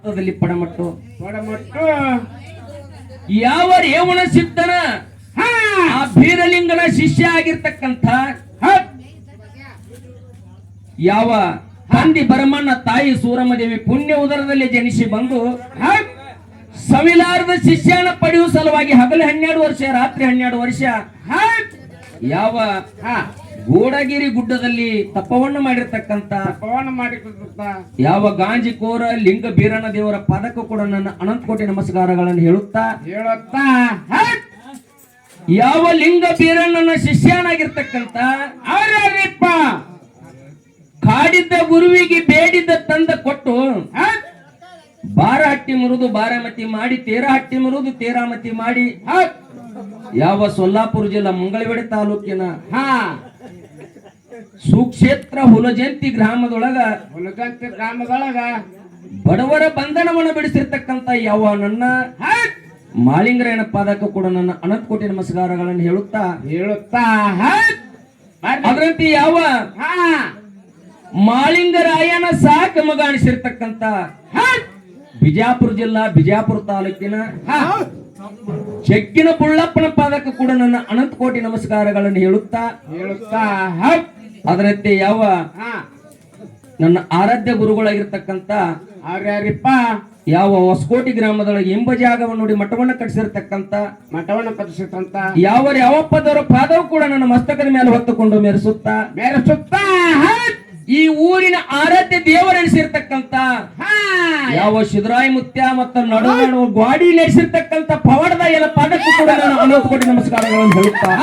ಭಾರತದಲ್ಲಿ ಪಡಮಟ್ಟು. ಪಡಮಟ್ಟು. ಯಾವ ರೇವಣ ಸಿದ್ಧನ? ಆ ಭೀರಲಿಂಗನ ಶಿಷ್ಯ ಆಗಿರ್ತಕ್ಕಂಥ ಯಾವ ತಂದಿ ಬರಮಣ್ಣ ತಾಯಿ ಸೂರಮ್ಮದೇವಿ ಪುಣ್ಯ ಉದರದಲ್ಲಿ ಜನಿಸಿ ಬಂದು ಸವಿಲಾರದ ಶಿಷ್ಯನ ಪಡೆಯುವ ಸಲುವಾಗಿ ಹಗಲು ಹನ್ನೆರಡು ವರ್ಷ ರಾತ್ರಿ ಹನ್ನೆರಡು ವರ್ಷ ಯಾವ ಹಾ. ಗೋಡಗಿರಿ ಗುಡ್ಡದಲ್ಲಿ ತಪವನ್ನು ಮಾಡಿರ್ತಕ್ಕಂತ ತಪವನ್ನು ಮಾಡಿರ್ತಕ್ಕಂತ ಯಾವ ಗಾಂಜಿ ಕೋರ ಲಿಂಗ ಬೀರಣ ದೇವರ ಪದಕ ಕೂಡ ನನ್ನ ಅನಂತ ಕೋಟಿ ನಮಸ್ಕಾರಗಳನ್ನು ಹೇಳುತ್ತಾ ಹೇಳುತ್ತಾ ಯಾವ ಲಿಂಗ ಬೀರಣ್ಣನ ಶಿಷ್ಯನಾಗಿರ್ತಕ್ಕಂತ ಅವರಪ್ಪ ಕಾಡಿದ್ದ ಗುರುವಿಗೆ ಬೇಡಿದ್ದ ತಂದ ಕೊಟ್ಟು ಬಾರ ಹಟ್ಟಿ ಮುರಿದು ಬಾರಾಮತಿ ಮಾಡಿ ತೇರ ಹಟ್ಟಿ ಮುರಿದು ತೇರಾಮತಿ ಮಾಡಿ ಯಾವ ಸೊಲ್ಲಾಪುರ ಜಿಲ್ಲಾ ಮಂಗಳವೇಡಿ ತಾಲೂಕಿನ ಹಾ! ಸುಕ್ಷೇತ್ರ ಹುಲಜಂತಿ ಗ್ರಾಮದೊಳಗ ಹುಲಜಂತಿ ಗ್ರಾಮದೊಳಗ ಬಡವರ ಬಂಧನವನ್ನು ಬಿಡಿಸಿರ್ತಕ್ಕಂತ ಯಾವ ನನ್ನ ಹತ್ ಮಾಳಿಂಗರಾಯನ ಪಾದಕ ಕೂಡ ನನ್ನ ಅನಂತ ಕೋಟಿ ನಮಸ್ಕಾರಗಳನ್ನು ಹೇಳುತ್ತಾ ಹೇಳುತ್ತಾ. ಅದರಂತೆ ಯಾವ ಹಾ. ಮಾಳಿಂಗರಾಯನ ಸಾಕ ಮಗ ಅನಿಸಿರ್ತಕ್ಕಂಥ ಬಿಜಾಪುರ ಜಿಲ್ಲಾ ಬಿಜಾಪುರ ತಾಲೂಕಿನ ಚೆಕ್ಕಿನ ಬುಳ್ಳಪ್ಪನ ಪಾದಕ ಕೂಡ ನನ್ನ ಅನಂತ ಕೋಟಿ ನಮಸ್ಕಾರಗಳನ್ನು ಹೇಳುತ್ತಾ ಹೇಳುತ್ತ ಅದರಂತೆ ಯಾವ? ಹಾ. ನನ್ನ ಆರಾಧ್ಯ ಗುರುಗಳಾಗಿರ್ತಕ್ಕಂಥ ಆರ್ಯಾರಿಪ್ಪ ಯಾವ ಹೊಸಕೋಟಿ ಗ್ರಾಮದೊಳಗೆ ಎಂಬ ಜಾಗವನ್ನು ನೋಡಿ ಮಠವನ್ನು ಕಟ್ಟಿಸಿರ್ತಕ್ಕಂಥ ಮಠವನ್ನು ಕಟ್ಟಿಸಿರ್ತಂತ ಯಾವ ಯಾವಪ್ಪದವರ ಪಾದವು ಕೂಡ ನನ್ನ ಮಸ್ತಕದ ಮೇಲೆ ಹೊತ್ತುಕೊಂಡು ಮೆರೆಸುತ್ತ. ಮೆರೆಸುತ್ತ. ಸುತ್ತ ಈ ಊರಿನ ಆರಾಧ್ಯ ದೇವರೆನಿಸಿರ್ತಕ್ಕಂಥ ಹಾ. ಯಾವ ಶಿದ್ರಾಯ ಮುತ್ಯ ಮತ್ತು ನಡುವನು ಗ್ವಾಡಿ ನಡೆಸಿರ್ತಕ್ಕಂಥ ಪವಾಡದ ಎಲ್ಲ ಪಾದಕ್ಕೂ ಕೂಡ ನಾನು ಅನುಭವ ನಮಸ್ಕಾರಗಳನ್ನು ಹೇಳುತ್ತಾ.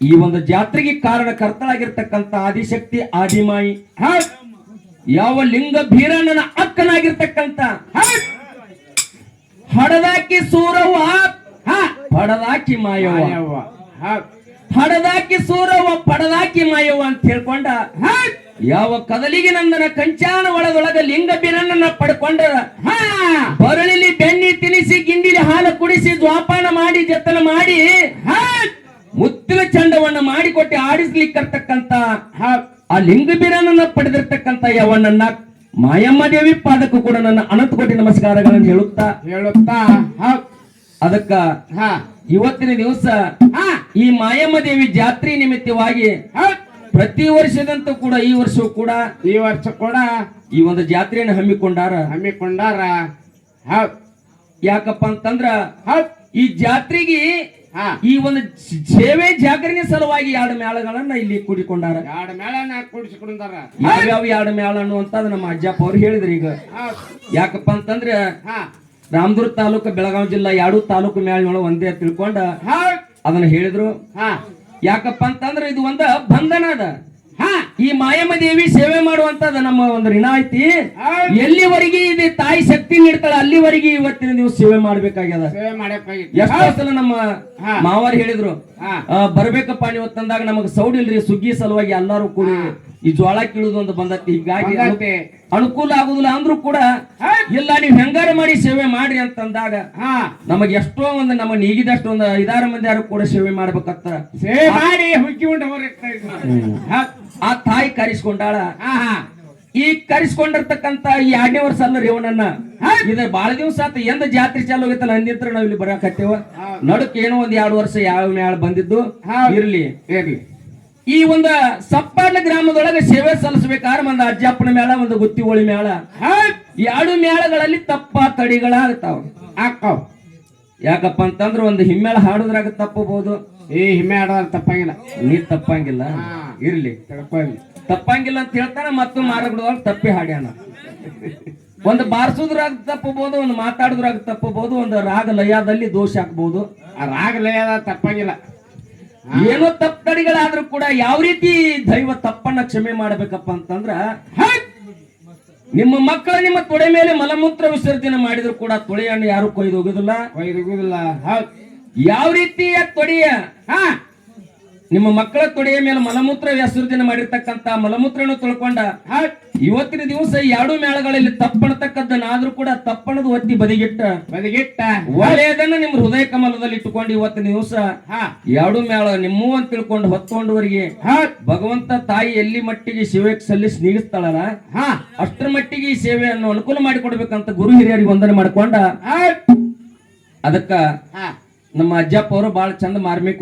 ಈ ಒಂದು ಜಾತ್ರೆಗೆ ಕಾರಣಕರ್ತಳಾಗಿರ್ತಕ್ಕಂಥ ಆದಿಶಕ್ತಿ ಆದಿಮಾಯಿ. ಯಾವ ಲಿಂಗ ಭೀರಣ್ಣನ ಅಕ್ಕನಾಗಿರ್ತಕ್ಕಂಥ. ಹಡದಾಕಿ ಸೂರವ್ವ ಹಾ ಪಡದಾಕಿ ಮಾಯವ್ವ. ಹಡದಾಕಿ ಸೂರವ್ವ ಪಡದಾಕಿ ಮಾಯವ್ವ ಅಂತ ಹೇಳ್ಕೊಂಡ. ಯಾವ ಕದಲಿಗೆ ನಂದನ ಕಂಚಾನ ಒಳದೊಳಗ ಲಿಂಗ ಬಿರನ್ನ ಪಡ್ಕೊಂಡ ಹಾ ಬರಳಿಲಿ ಬೆಣ್ಣಿ ತಿನಿಸಿ ಗಿಂಡಿಲಿ ಹಾಲು ಕುಡಿಸಿ ದ್ವಾಪಾನ ಮಾಡಿ ಜತನ ಮಾಡಿ ಹೌದ್. ಮುತ್ತಿನ ಚಂಡವನ್ನು ಮಾಡಿಕೊಟ್ಟು ಆಡಿಸ್ಲಿಕ್ಕರ್ತಕ್ಕಂತ. ಆ ಲಿಂಗ ಬೀರನನ್ನ ಪಡೆದಿರ್ತಕ್ಕಂತ ಯವನನ್ನ ಮಾಯಮ್ಮ ದೇವಿ ಪಾದಕ್ಕೂ ಕೂಡ ನನ್ನ ಅನಂತಕೋಟಿ ನಮಸ್ಕಾರಗಳನ್ನು ಹೇಳುತ್ತಾ? ಹೇಳುತ್ತ? ಅದಕ್ಕ ಹಾ. ಇವತ್ತಿನ ದಿವಸ ಹಾ. ಈ ಮಾಯಮ್ಮ ದೇವಿ ಜಾತ್ರೆ ನಿಮಿತ್ತವಾಗಿ. ಪ್ರತಿ ವರ್ಷದಂತೂ ಕೂಡ ಈ ವರ್ಷವೂ ಕೂಡ ಈ ವರ್ಷ ಕೂಡ ಈ ಒಂದು ಜಾತ್ರೆಯನ್ನು ಹಮ್ಮಿಕೊಂಡಾರ? ಹಮ್ಮಿಕೊಂಡಾರ. ಯಾಕಪ್ಪ ಅಂತಂದ್ರ. ಈ ಜಾತ್ರೆಗೆ ಈ ಒಂದು ಸೇವೆ ಜಾಗರಣೆ ಸಲುವಾಗಿ ಎರಡು ಮೇಳಗಳನ್ನ ಇಲ್ಲಿ ಕೂಡಿಕೊಂಡಾರ. ಎರಡು ಮೇಳನ ಕೂಡಿಸಿಕೊಂಡಾರ. ಯಾವ ಎರಡು ಮೇಳ ಅನ್ನುವಂತ ನಮ್ಮ ಅಜ್ಜಪ್ಪ ಅವ್ರು ಹೇಳಿದ್ರು ಈಗ. ಯಾಕಪ್ಪ ಅಂತಂದ್ರೆ ಹಾ. ರಾಮದುರ್ಗ ತಾಲೂಕು ಬೆಳಗಾವಿ ಜಿಲ್ಲಾ ಎರಡು ತಾಲೂಕು ಮೇಳಗಳು ಒಂದೇ ತಿಳ್ಕೊಂಡ. ಅದನ್ನ ಹೇಳಿದ್ರು. ಹಾ. ಯಾಕಪ್ಪ ಅಂತಂದ್ರೆ ಇದು ಒಂದ ಬಂಧನ ಅದ. ಈ ಮಾಯಮ್ಮ ದೇವಿ ಸೇವೆ ಮಾಡುವಂತದ ನಮ್ಮ ಒಂದು ಋಣ ಐತಿ. ಎಲ್ಲಿವರೆಗೆ ಇದೆ ತಾಯಿ ಶಕ್ತಿ ನೀಡ್ತಾಳೆ ಅಲ್ಲಿವರೆಗೆ ಇವತ್ತಿನ ನೀವು ಸೇವೆ ಮಾಡ್ಬೇಕಾಗ್ಯದ? ಎಷ್ಟೋ ಸಲ ನಮ್ಮ ಮಾವಾರ್ ಹೇಳಿದ್ರು ಬರ್ಬೇಕಪ್ಪ ನೀವು ತಂದಾಗ ನಮಗ್ ಸೌಡಿಲ್ರಿ ಸುಗ್ಗಿ ಸಲುವಾಗಿ ಎಲ್ಲಾರು ಕೂಡಿ ಈ ಜ್ವಾಳ ಕೀಳುದು ಅಂತ ಬಂದತಿ ಹೀಗಾಗಿ ಅನು- ಅನುಕೂಲ ಆಗುದಿಲ್ಲ ಅಂದ್ರೂ ಕೂಡ. ಇಲ್ಲ ನೀವು ಹೆಂಗಾರ ಮಾಡಿ ಸೇವೆ ಮಾಡ್ರಿ ಅಂತಂದಾಗ ಹಾ. ನಮಗ್ ಎಷ್ಟೋ ಒಂದು ನಮ್ಮ ನೀಗಿದಷ್ಟು ಒಂದು ಐದಾರು ಮಂದಿ ಯಾರು ಕೂಡ ಸೇವೆ ಮಾಡ್ಬೇಕತ್ತ. ಸೇವೆ ಮಾಡಿ ಹುಕ್ಕಿ ಉಂಟು ಹೊರಗ್ತಾ ಇದ್ನು. ಹೌದ್. ಆ ತಾಯಿ ಕರೆಸ್ಕೊಂಡಾಳ. ಹಾ ಈ ಕರೆಸ್ಕೊಂಡಿರ್ತಕ್ಕಂತ ಈ ಎರಡನೇ ವರ್ಷ ಅಲ್ಲ ರೇವಣನ್ನ ಇದ ಬಾಳ ದಿವಸ ಆತ. ಎಂದ ಜಾತ್ರೆ ಚಾಲು ಹೋಗಿತ್ತಲ್ಲ ಅಂದಿತ್ರ ನಾವ್ ಇಲ್ಲಿ ಬರಾಕತ್ತೇವ. ಹೌದ್. ನಡಕ್ ಏನೋ ಒಂದ್ ಎರಡು ವರ್ಷ ಯಾವ ಮ್ಯಾಳ ಬಂದಿದ್ದು? ಹೌದ್. ಇರ್ಲಿ. ಇರ್ಲಿ. ಈ ಒಂದು ಸಪ್ಪಣ್ಣ ಗ್ರಾಮದೊಳಗೆ ಸೇವೆ ಸಲ್ಲಿಸಬೇಕಾದ್ರೆ ಒಂದು ಅಜ್ಜಪ್ಪನ ಮೇಳ ಒಂದು ಗುತ್ತಿ ಹೋಳಿ ಮೇಳ. ಎರಡು ಮೇಳಗಳಲ್ಲಿ ತಪ್ಪ ತಡಿಗಳಾಗ್ತಾವ. ಹಾಕವ್ ಯಾಕಪ್ಪ ಅಂತಂದ್ರೆ ಒಂದು ಹಿಮ್ಮೇಳ ಹಾಡುದ್ರಾಗ ತಪ್ಪಬಹುದು ಈ ಹಿಮ್ಮೆ ಹಾಡೋದ್ರಾಗ ತಪ್ಪಂಗಿಲ್ಲ. ನೀ ತಪ್ಪಂಗಿಲ್ಲ. ಇರ್ಲಿ. ತಪ್ಪಂಗಿಲ್ಲ ಅಂತ ಹೇಳ್ತಾನೆ ಮತ್ತೆ ಮಾರಗಡದೊಳಗೆ ತಪ್ಪಿ ಹಾಡ್ಯಾನ. ಒಂದು ಬಾರಿಸೋದ್ರಾಗ ತಪ್ಪಬಹುದು ಒಂದು ಮಾತಾಡೋದ್ರಾಗ ತಪ್ಪಬಹುದು ಒಂದು ರಾಗ ಲಯದಲ್ಲಿ ದೋಷ ಹಾಕ್ಬಹುದು ಆ ರಾಗ ಲಯದ ತಪ್ಪಂಗಿಲ್ಲ. ಏನೋ ತಪ್ಪಡಿಗಳಾದ್ರೂ ಕೂಡ ಯಾವ ರೀತಿ ದೈವ ತಪ್ಪನ್ನ ಕ್ಷಮೆ ಮಾಡಬೇಕಪ್ಪ ಅಂತಂದ್ರ. ನಿಮ್ಮ ಮಕ್ಕಳ ನಿಮ್ಮ ತೊಡೆ ಮೇಲೆ ಮಲಮೂತ್ರ ವಿಸರ್ಜನೆ ಮಾಡಿದ್ರು ಕೂಡ ತೊಳೆಯನ್ನು ಯಾರು ಕೊಯ್ದು ಹೋಗುದಿಲ್ಲ. ಹೌದ್. ಯಾವ ರೀತಿಯ ತೊಡೆಯ ಹಾ! ನಿಮ್ಮ ಮಕ್ಕಳ ತೊಡೆಯ ಮೇಲೆ ಮಲಮೂತ್ರ ವಿಸರ್ಜನೆ ಮಾಡಿರ್ತಕ್ಕಂತ ಮಲಮೂತ್ರವನ್ನು ತೊಳ್ಕೊಂಡ ಇವತ್ತಿನ ದಿವಸ ಎರಡು ಮೇಳಗಳಲ್ಲಿ ತಪ್ಪಣತಕ್ಕದ್ದನ್ನಾದ್ರೂ ಕೂಡ ತಪ್ಪಣದ ಒತ್ತಿ ಬದಿಗಿಟ್ಟ ಬದಿಗಿಟ್ಟ. ಒಳ್ಳೆಯದನ್ನ ನಿಮ್ಮ ಹೃದಯ ಕಮಲದಲ್ಲಿ ಇಟ್ಟುಕೊಂಡು ಇವತ್ತಿನ ದಿವಸ ಹಾ. ಎರಡು ಮೇಳ ನಿಮ್ಮೂ ಅಂತ ತಿಳ್ಕೊಂಡು ಹೊತ್ಕೊಂಡವರಿಗೆ ಹೌದ್ ಭಗವಂತ ತಾಯಿ ಎಲ್ಲಿ ಮಟ್ಟಿಗೆ ಸೇವೆಗೆ ಸಲ್ಲಿಸಿ ನೀಗಿಸ್ತಾಳಲ್ಲ ಹಾ. ಅಷ್ಟರ ಮಟ್ಟಿಗೆ ಈ ಸೇವೆಯನ್ನು ಅನುಕೂಲ ಮಾಡಿಕೊಡ್ಬೇಕಂತ ಗುರು ಹಿರಿಯರಿಗೆ ವಂದನೆ ಮಾಡ್ಕೊಂಡ ಅದಕ್ಕ ಹಾ. ನಮ್ಮ ಅಜ್ಜಪ್ಪ ಅವರು ಬಹಳ ಚಂದ ಮಾರ್ಮಿಕ